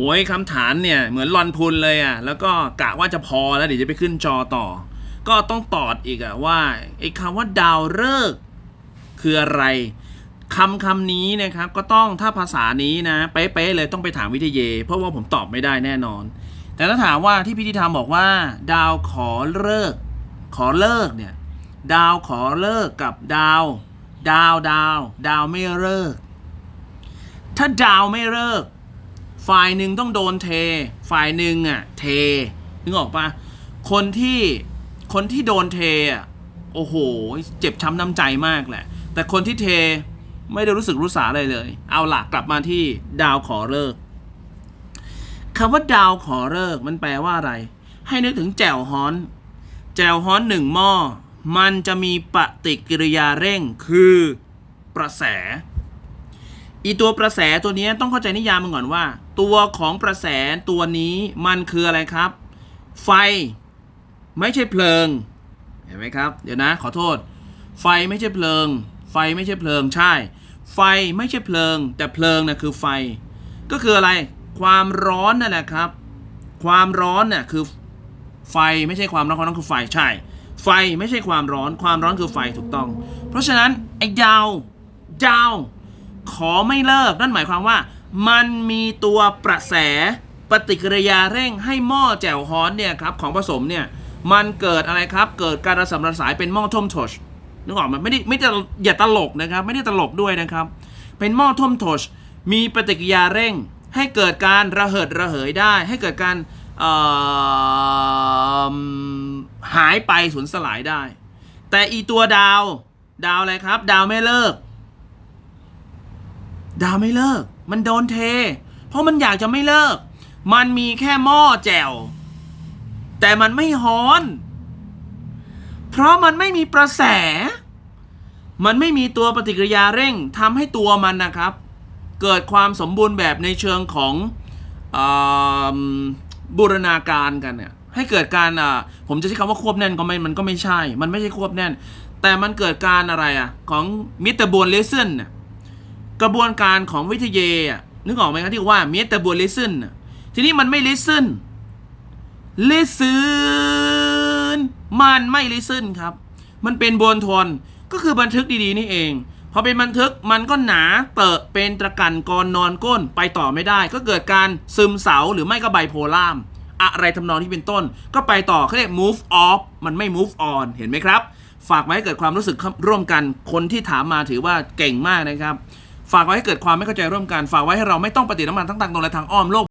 โอ้ยคำถามเนี่ยเหมือนลอนพุนเลยอะแล้วก็กะว่าจะพอแล้วเดี๋ยวจะไปขึ้นจอต่อ ก็ต้องตอดอีกอะว่าไอ้คำว่าดาวฤกษ์คืออะไรคำคำนี้นะครับก็ต้องถ้าภาษานี้นะเป๊ะๆเลยต้องไปถามวิทยเย เพราะว่าผมตอบไม่ได้แน่นอน แต่ถ้าถามว่าที่พิธีธรรมบอกว่า ดาวขอเลิก ขอเลิกเนี่ยดาวขอเลิกกับดาว ดาวดาว ดาวไม่เลิก ถ้าดาวไม่เลิก ฝ่ายหนึ่งต้องโดนเท ฝ่ายหนึ่งอะเทนึกออกปะคนที่คนที่โดนเทอะโอ้โห เจ็บช้ำน้ำใจมากแหละ แต่คนที่เทไม่ได้รู้สึกรู้สาอะไรเลย เอาหล่ะกลับมาที่ดาวขอเลิกคำว่าดาวขอเลิกมันแปลว่าอะไร ให้นึกถึงแจ่วฮ้อน แจ่วฮ้อนหนึ่งหม้อมันจะมีปฏิกิริยาเร่งคือ ประแส อีตัวประแสตัวนี้ต้องเข้าใจนิยามมันก่อนว่า ตัวของประแสตัวนี้มันคืออะไรครับ ไฟไม่ใช่เพลิง เห็นไหมครับ เดี๋ยวนะ ขอโทษ ไฟไม่ใช่เพลิง ไฟไม่ใช่เพลิงใช่ ไฟไม่ใช่เพลิง แต่เพลิงนะคือไฟ ก็คืออะไร ความร้อนนั่นแหละครับ ความร้อนน่ะคือไฟไม่ใช่ความร้อนความร้อนคือไฟใช่ ไฟไม่ใช่ความร้อน ความร้อนคือไฟถูกต้อง เพราะฉะนั้นไอ้ดาวดาว ขอไม่เลิก นั่นหมายความว่า มันมีตัวประแสปฏิกิริยาเร่งให้หม้อแจ่วฮ้อนเนี่ยครับของผสมเนี่ยมันเกิดอะไรครับ เกิดการระสำระสายเป็นหม้อท่มโทชนึกออกไหมันไม่ได้ไม่ได้อย่าตลกนะครับ ไม่ได้ตลกด้วยนะครับ เป็นหม้อท่มโทชมีปฏิกิริยาเร่ง ให้เกิดการระเหิดระเหยได้ ให้เกิดการหายไปสูญสลายได้ แต่อีตัวดาว ดาวอะไรครับ ดาวไม่เลิก ดาวไม่เลิก มันโดนเท เพราะมันอยากจะไม่เลิก มันมีแค่หม้อแจ่ว แต่มันไม่ฮ้อน เพราะมันไม่มีประแส มันไม่มีตัวปฏิกิริยาเร่งทำให้ตัวมันนะครับ เกิดความสมบูรณ์แบบในเชิงของอบูรณาการกันเนี่ยให้เกิดการอ่าผมจะใช้คำว่าควบแน่นก็ไม่มันก็ไม่ใช่ มันไม่ใช่ควบแน่น แต่มันเกิดการอะไรอะ ของมิตาบอลเลเซนเนี่ย กระบวนการของวิทยาอะนึกออกไหมครับที่ว่า metabolism น่ะทีนี้มันไม่ listen listen มันไม่ listen ครับ มันเป็นบนทนก็คือบันทึกดีๆนี่เองพอเป็นบันทึกมันก็หนาเตอะเป็นตะกันกรนอนก้นไปต่อไม่ได้ ก็เกิดการซึมเศร้าหรือไม่ก็ไบโพล่ามอะไรทำนองที่เป็นต้น ก็ไปต่อเขาเรียก move off มันไม่ move on เห็นไหมครับ ฝากไว้ให้เกิดความรู้สึกร่วมกันคนที่ถามมาถือว่าเก่งมากนะครับ ฝากไว้ให้เกิดความไม่เข้าใจร่วมกัน ฝากไว้ให้เราไม่ต้องปฏิน้ำมันทั้งทางตรงและทางอ้อมโลก